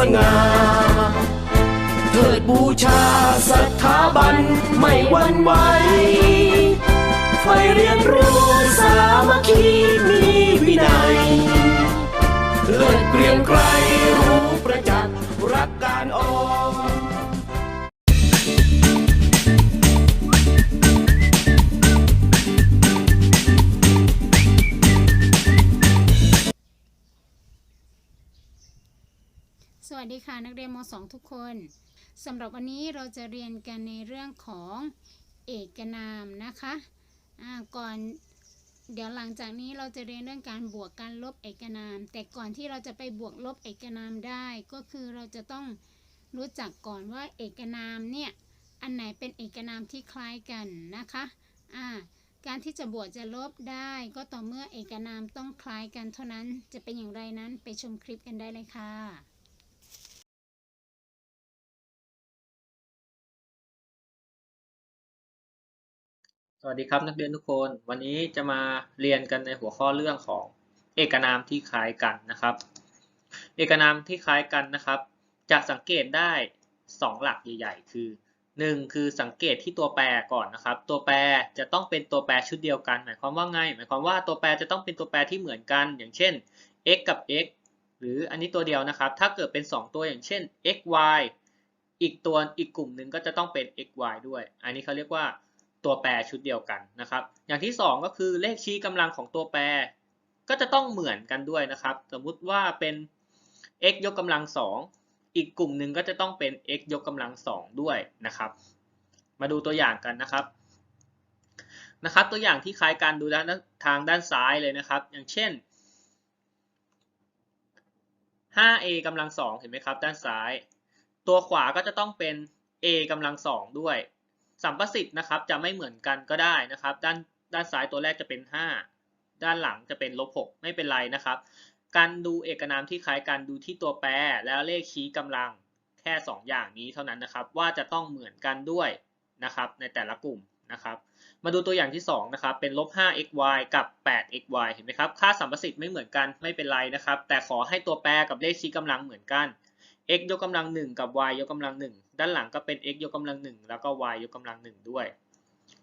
สง่าเถิดบูชาสถาบันไม่หวั่นไหว สวัสดีค่ะนักเรียนม .2 ทุกคนสำหรับวันนี้เราจะเรียนกันในเรื่องของเอกนามนะคะก่อนเดี๋ยวหลังจากนี้เราจะเรียนเรื่องการบวกการลบเอกนาม แต่ก่อนที่เราจะไปบวกลบเอกนามได้ ก็คือเราจะต้องรู้จักก่อนว่าเอกนามเนี่ยอันไหนเป็นเอกนามที่คล้ายกันนะคะอ่าการที่จะบวกจะลบได้ก็ต่อเมื่อเอกนามต้องคล้ายกันเท่านั้น จะเป็นอย่างไรนั้นไปชมคลิปกันได้เลยค่ะ สวัสดีครับนักเรียนทุกคน วันนี้จะมาเรียนกันในหัวข้อเรื่องของเอกนามที่คล้ายกันนะครับ เอกนามที่คล้ายกันนะครับ จะสังเกตได้ 2 หลักใหญ่ ๆ คือ 1 คือสังเกตที่ตัวแปรก่อนนะครับ ตัวแปรจะต้องเป็นตัวแปรชุดเดียวกัน หมายความว่าไง หมายความว่าตัวแปรจะต้องเป็นตัวแปรที่เหมือนกัน อย่างเช่น x กับ x หรืออันนี้ตัวเดียวนะครับ ถ้าเกิดเป็น 2 ตัวอย่างเช่น x y อีกตัวอีกกลุ่มหนึ่งก็จะต้องเป็น x y ด้วย อันนี้เขาเรียกว่า ตัวแปรชุดเดียวกันนะครับ อย่างที่ 2 ก็คือเลขชี้กำลังของตัวแปร ก็จะต้องเหมือนกันด้วยนะครับ สมมุติว่าเป็น x ยกกำลัง 2 อีกกลุ่มหนึ่งก็จะต้องเป็น x ยกกำลัง 2 ด้วยนะครับ มาดูตัวอย่างกันนะครับนะครับ ตัวอย่างที่คล้ายกันดูด้านทางด้านซ้ายเลยนะครับ อย่างเช่น 5a กำลัง 2 เห็นไหมครับ ด้านซ้าย ตัวขวาก็จะต้องเป็น a กำลัง 2 ด้วย สัมประสิทธิ์นะครับจะไม่เหมือนกันก็ได้นะครับ ด้านด้านซ้ายตัวแรกจะเป็น 5 ด้านหลังจะเป็นลบ6ไม่เป็นไรนะครับ การดูเอกนามที่คล้ายกันดูที่ตัวแปร แล้วเลขชี้กำลังแค่ 2 อย่างนี้เท่านั้นนะครับ ว่าจะต้องเหมือนกันด้วยนะครับในแต่ละกลุ่มนะครับ มาดูตัวอย่างที่2นะครับเป็นลบ 5xy กับ 8xy เห็นไหมครับ ค่าสัมประสิทธิ์ไม่เหมือนกันไม่เป็นไรนะครับ แต่ขอให้ตัวแปรกับเลขชี้กำลังเหมือนกัน x ยกกำลัง1กับ y ยกกำลัง1ด้านหลังก็เป็น x ยกกำลัง1แล้วก็ y ยกกำลัง1ด้วย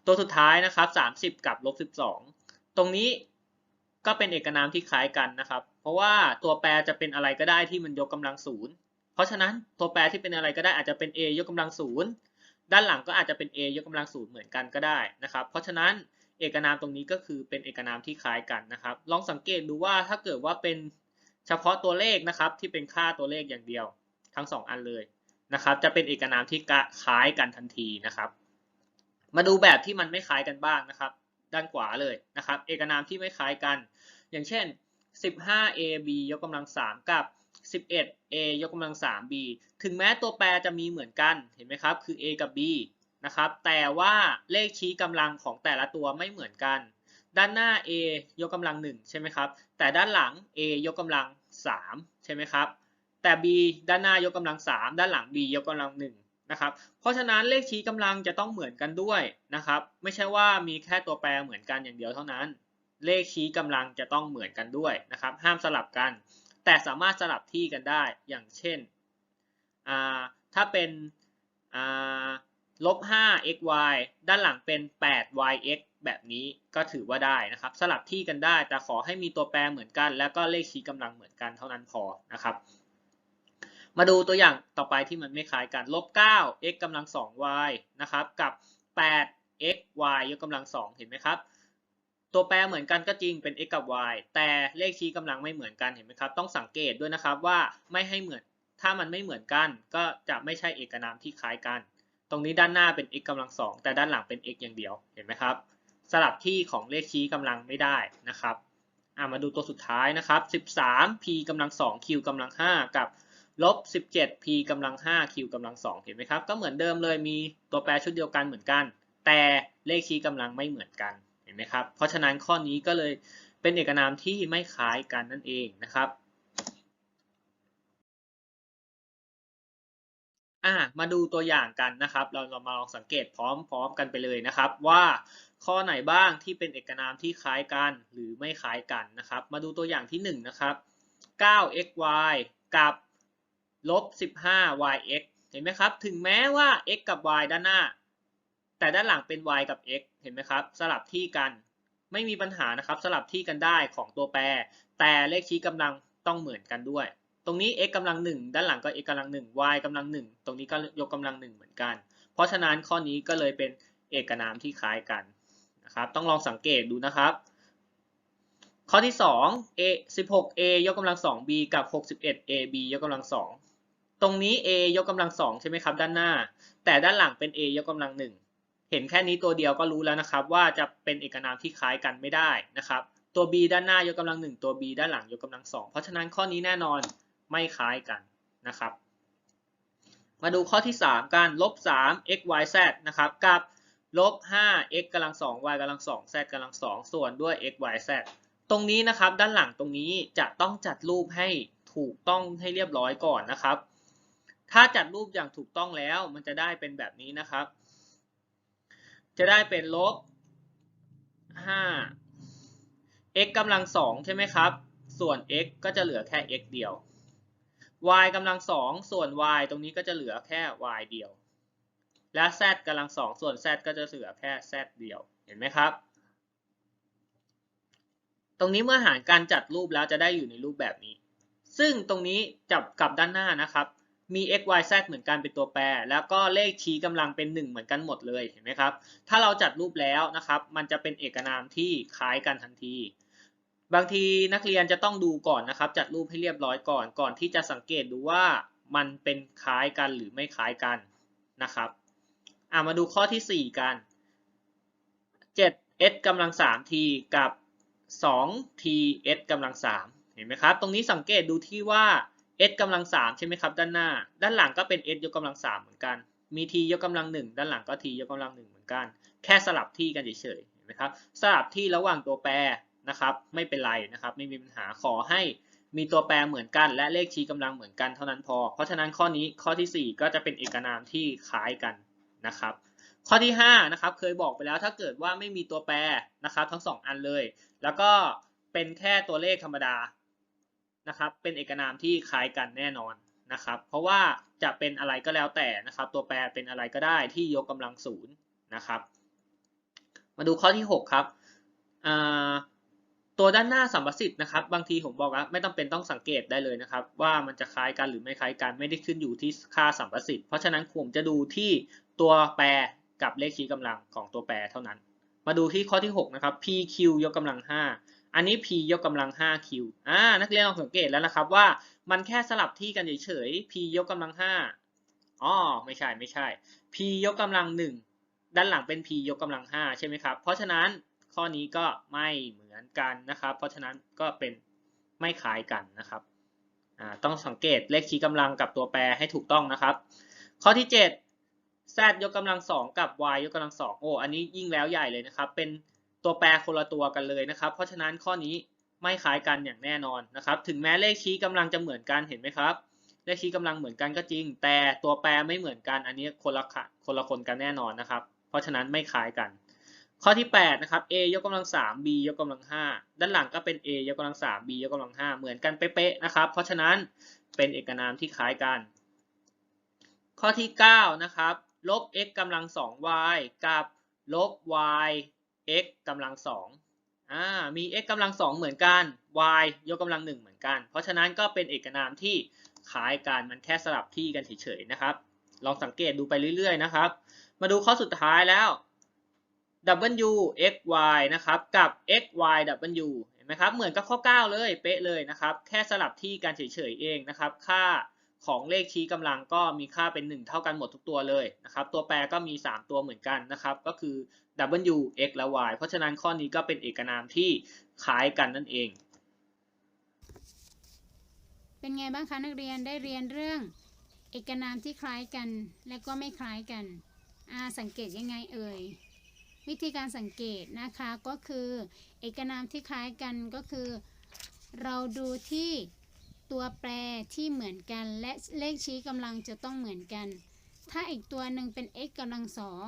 ตัวสุดท้ายนะครับ30กับลบ12ตรงนี้ก็เป็นเอกนามที่คล้ายกันนะครับ เพราะว่าตัวแปรจะเป็นอะไรก็ได้ที่มันยกกำลังศูนย์เพราะฉะนั้นตัวแปรที่เป็นอะไรก็ได้อาจจะเป็น a ยกกำลังศูนย์ด้านหลังก็อาจจะเป็น a ยกกำลังศูนย์เหมือนกันก็ได้นะครับ เพราะฉะนั้นเอกนามตรงนี้ก็คือเป็นเอกนามที่คล้ายกันนะครับ ลองสังเกตดูว่าถ้าเกิดว่าเป็นเฉพาะตัวเลขนะครับที่เป็นค่าตัวเลขอย่างเดียว ทั้ง 2 อันเลยนะครับ จะเป็นเอกนามที่คล้ายกันทันทีนะครับ มาดูแบบที่มันไม่คล้ายกันบ้างนะครับ ด้านขวาเลยนะครับ เอกนามที่ไม่คล้ายกัน อย่างเช่น 15ab ยกกำลัง 3 กับ 11a ยกกำลัง 3b ถึงแม้ตัวแปรจะมีเหมือนกัน เห็นไหมครับ คือ a กับ b นะครับ แต่ว่าเลขชี้กำลังของแต่ละตัวไม่เหมือนกัน ด้านหน้า a ยกกำลัง 1 ใช่ไหมครับ แต่ด้านหลัง a ยกกำลัง 3 ใช่ไหมครับ แต่ b ด้านหน้ายกกำลัง 3 ด้านหลัง b ยกกำลัง1นะครับ เพราะฉะนั้นเลขชี้กำลังจะต้องเหมือนกันด้วยนะครับ ไม่ใช่ว่ามีแค่ตัวแปรเหมือนกันอย่างเดียวเท่านั้น เลขชี้กำลังจะต้องเหมือนกันด้วยนะครับ ห้ามสลับกัน แต่สามารถสลับที่กันได้ อย่างเช่น ถ้าเป็นลบ 5xy ด้านหลังเป็น 8yx แบบนี้ก็ถือว่าได้นะครับ สลับที่กันได้แต่ขอให้มีตัวแปรเหมือนกัน แล้วก็เลขชี้กำลังเหมือนกันเท่านั้นพอนะครับ มาดูตัวอย่างต่อไปที่มันไม่คล้ายกันลบ9 x กำลัง 2y นะครับ กับ 8 x y ยกกำลัง 2 เห็นไหมครับ ตัวแปรเหมือนกันก็จริงเป็น x กับ y แต่เลขชี้กำลังไม่เหมือนกันเห็นไหมครับ ต้องสังเกตด้วยนะครับว่าไม่ให้เหมือน ถ้ามันไม่เหมือนกัน ก็จะไม่ใช่เอกนามที่คล้ายกัน ตรงนี้ด้านหน้าเป็น x กำลัง 2 แต่ด้านหลังเป็น x อย่างเดียว เห็นไหมครับ สลับที่ของเลขชี้กำลังไม่ได้นะครับมาดูตัวสุดท้ายนะครับ 13 p กำลัง 2 q กำลัง 5 กับ ลบ 17 p กำลัง 5 q กำลัง 2 เห็นไหมครับ ก็เหมือนเดิมเลยมีตัวแปรชุดเดียวกันเหมือนกัน แต่เลขชี้กำลังไม่เหมือนกัน เห็นไหมครับ เพราะฉะนั้นข้อนี้ก็เลยเป็นเอกนามที่ไม่คล้ายกันนั่นเองนะครับอ่ามาดูตัวอย่างกันนะครับ เราเรามาลองสังเกตพร้อมๆกันไปเลยนะครับ ว่าข้อไหนบ้างที่เป็นเอกนามที่คล้ายกันหรือไม่คล้ายกันนะครับ มาดูตัวอย่างที่1นะครับ 9xy กับ ลบ 15 yx เห็นไหมครับ ถึงแม้ว่า x กับ y ด้านหน้า แต่ด้านหลังเป็น y กับ x เห็นไหมครับ สลับที่กัน ไม่มีปัญหานะครับ สลับที่กันได้ของตัวแปร แต่เลขชี้กำลังต้องเหมือนกันด้วย ตรงนี้ x กำลัง 1 ด้านหลังก็ x กำลัง 1 y กำลัง 1 ตรงนี้ก็ยกกำลัง 1 เหมือนกัน เพราะฉะนั้นข้อนี้ก็เลยเป็นเอกนามที่คล้ายกันนะครับ ต้องลองสังเกตดูนะครับ ข้อที่ 2 a 16a ยกกำลัง 2b กับ 61ab ยกกำลัง 2 ตรงนี้ a ยกกำลัง2ใช่ไหมครับ ด้านหน้า แต่ด้านหลังเป็น a ยกกำลัง1เห็นแค่นี้ตัวเดียวก็รู้แล้วนะครับ ว่าจะเป็นเอกนามที่คล้ายกันไม่ได้นะครับ ตัว b ด้านหน้ายกกำลัง1ตัว b ด้านหลังยกกำลัง2เพราะฉะนั้นข้อนี้แน่นอนไม่คล้ายกันนะครับ มาดูข้อที่ 3กันลบ3 x y z นะครับกับลบ5 x กำลัง2 y กำลัง2 z กำลัง2ส่วนด้วย x y z ตรงนี้นะครับ ด้านหลังตรงนี้จะต้องจัดรูปให้ถูกต้องให้เรียบร้อยก่อนนะครับ ถ้าจัดรูปอย่างถูกต้องแล้ว มันจะได้เป็นแบบนี้นะครับ จะได้เป็นลบ 5 x กำลัง2ใช่ไหมครับ ส่วน x ก็จะเหลือแค่ x เดียว y กำลัง2ส่วน y ตรงนี้ก็จะเหลือแค่ y เดียว และ z กำลัง2ส่วน z ก็จะเหลือแค่ z เดียว เห็นไหมครับ ตรงนี้เมื่อหารการจัดรูปแล้วจะได้อยู่ในรูปแบบนี้ ซึ่งตรงนี้จับกับด้านหน้านะครับ มี x y z เหมือนกันเป็นตัวแปร แล้วก็เลขชี้กำลังเป็น 1 เหมือนกันหมดเลยเห็นไหมครับ ถ้าเราจัดรูปแล้วนะครับ มันจะเป็นเอกนามที่คล้ายกันทันที บางทีนักเรียนจะต้องดูก่อนนะครับ จัดรูปให้เรียบร้อยก่อน ก่อนที่จะสังเกตดูว่ามันเป็นคล้ายกันหรือไม่คล้ายกันนะครับอ่ามาดูข้อที่ 4 กัน 7s กำลัง 3t กับ 2ts กำลัง 3 เห็นไหมครับ ตรงนี้สังเกตดูที่ว่า s กำลัง3ใช่ไหมครับด้านหน้า ด้านหลังก็เป็น s ยกกำลัง3เหมือนกัน มี t ยกกำลัง1ด้านหลังก็ t ยกกำลัง1เหมือนกัน แค่สลับที่กันเฉยๆเห็นไหมครับสลับที่ระหว่างตัวแปรนะครับไม่เป็นไรนะครับไม่มีปัญหาขอให้มีตัวแปรเหมือนกันและเลขชี้กำลังเหมือนกันเท่านั้นพอ เพราะฉะนั้นข้อนี้ข้อที่ 4 ก็จะเป็นเอกนามที่คล้ายกันนะครับ ข้อที่5นะครับเคยบอกไปแล้วถ้าเกิดว่าไม่มีตัวแปรนะครับทั้ง 2 อันเลย แล้วก็เป็นแค่ตัวเลขธรรมดา นะครับ เป็นเอกนามที่คล้ายกันแน่นอนนะครับ เพราะว่าจะเป็นอะไรก็แล้วแต่นะครับ ตัวแปรเป็นอะไรก็ได้ที่ยกกำลังศูนย์นะครับ มาดูข้อที่ 6 ครับตัวด้านหน้าสัมประสิทธิ์นะครับ บางทีผมบอกว่าไม่ต้องเป็นต้องสังเกตได้เลยนะครับ ว่ามันจะคล้ายกันหรือไม่คล้ายกันไม่ได้ขึ้นอยู่ที่ค่าสัมประสิทธิ์เพราะฉะนั้นผมจะดูที่ตัวแปรกับเลขชี้กำลังของตัวแปรเท่านั้น มาดูที่ข้อที่ 6 นะครับ pq ยกกำลัง 5 อันนี้ p ยกกำลัง 5q อ่า นักเรียนลองสังเกตแล้วนะครับว่ามันแค่สลับที่กันเฉยๆ p ยกกำลัง 5อ๋อไม่ใช่ไม่ใช่ p ยกกำลัง 1 ด้านหลังเป็น p ยกกำลัง 5 ใช่ไหมครับ เพราะฉะนั้นข้อนี้ก็ไม่เหมือนกันนะครับ เพราะฉะนั้นก็เป็นไม่คล้ายกันนะครับ อ่า ต้องสังเกตเลขชี้กำลังกับตัวแปรให้ถูกต้องนะครับ ข้อที่ 7 z ยกกำลัง2กับ y ยกกำลัง2โอ้ อันนี้ยิ่งแล้วใหญ่เลยนะครับ เป็น ตัวแปรคนละตัวกันเลยนะครับ เพราะฉะนั้นข้อนี้ไม่คล้ายกันอย่างแน่นอนนะครับ ถึงแม้เลขชี้กำลังจะเหมือนกันเห็นไหมครับ เลขชี้กำลังเหมือนกันก็จริง แต่ตัวแปรไม่เหมือนกัน อันนี้คนละคนละคนกันแน่นอนนะครับ เพราะฉะนั้นไม่คล้ายกัน ข้อที่8นะครับ a ยกกำลัง 3 b ยกกำลัง 5 ด้านหลังก็เป็น a ยกกำลัง 3 b ยกกำลัง 5 เหมือนกันเป๊ะๆนะครับ เพราะฉะนั้นเป็นเอกนามที่คล้ายกัน ข้อที่9นะครับลบ x กำลัง 2y กับลบ y x กำลัง2อ่ามี x กำลัง2เหมือนกัน y ยกกำลัง1เหมือนกัน เพราะฉะนั้นก็เป็นเอกนามที่คล้ายกันมันแค่สลับที่กันเฉยๆนะครับ ลองสังเกตดูไปเรื่อยๆนะครับ มาดูข้อสุดท้ายแล้ว w x y นะครับกับ x y w เห็นไหมครับเหมือนกับข้อ 9 เลยเป๊ะเลยนะครับ แค่สลับที่กันเฉยๆเองนะครับ ค่าของเลขชี้กำลังก็มีค่าเป็น 1 เท่ากันหมดทุกตัวเลยนะครับ ตัวแปรก็มี 3 ตัวเหมือนกันนะครับ ก็คือ w x และ y เพราะฉะนั้นข้อนี้ก็เป็นเอกนามที่คล้ายกันนั่นเอง เป็นไงบ้างคะนักเรียนได้เรียนเรื่อง เอกนามที่คล้ายกันและก็ไม่คล้ายกันอาสังเกตยังไงเอ่ยวิธีการสังเกตนะคะก็คือเอกนามที่คล้ายกันก็คือ เราดูที่ตัวแปรที่เหมือนกัน และเลขชี้กำลังจะต้องเหมือนกัน ถ้าอีกตัวหนึ่งเป็น x กำลังสอง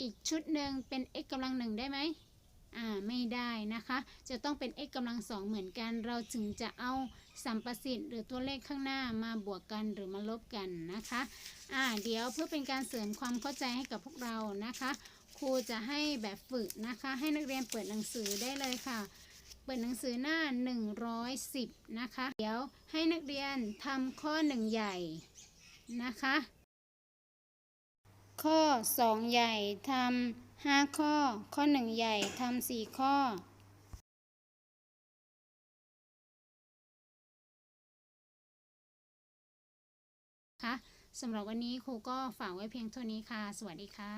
อีกชุดหนึ่งเป็น x กำลังหนึ่งได้ไหมอ่าไม่ได้นะคะ จะต้องเป็น x กำลังสองเหมือนกัน เราจึงจะเอาสัมประสิทธิ์หรือตัวเลขข้างหน้ามาบวกกันหรือมาลบกันนะคะอ่าเดี๋ยวเพื่อเป็นการเสริมความเข้าใจให้กับพวกเรานะคะ ครูจะให้แบบฝึกนะคะ ให้นักเรียนเปิดหนังสือได้เลยค่ะ เปิดหนังสือหน้า 110 นะคะ เดี๋ยวให้นักเรียนทำข้อ1ใหญ่นะคะ ข้อ 2 ใหญ่ทำ5ข้อ ข้อ 1 ใหญ่ทำ4ข้อค่ะสำหรับวันนี้ครูก็ฝากไว้เพียงเท่านี้ค่ะ สวัสดีค่ะ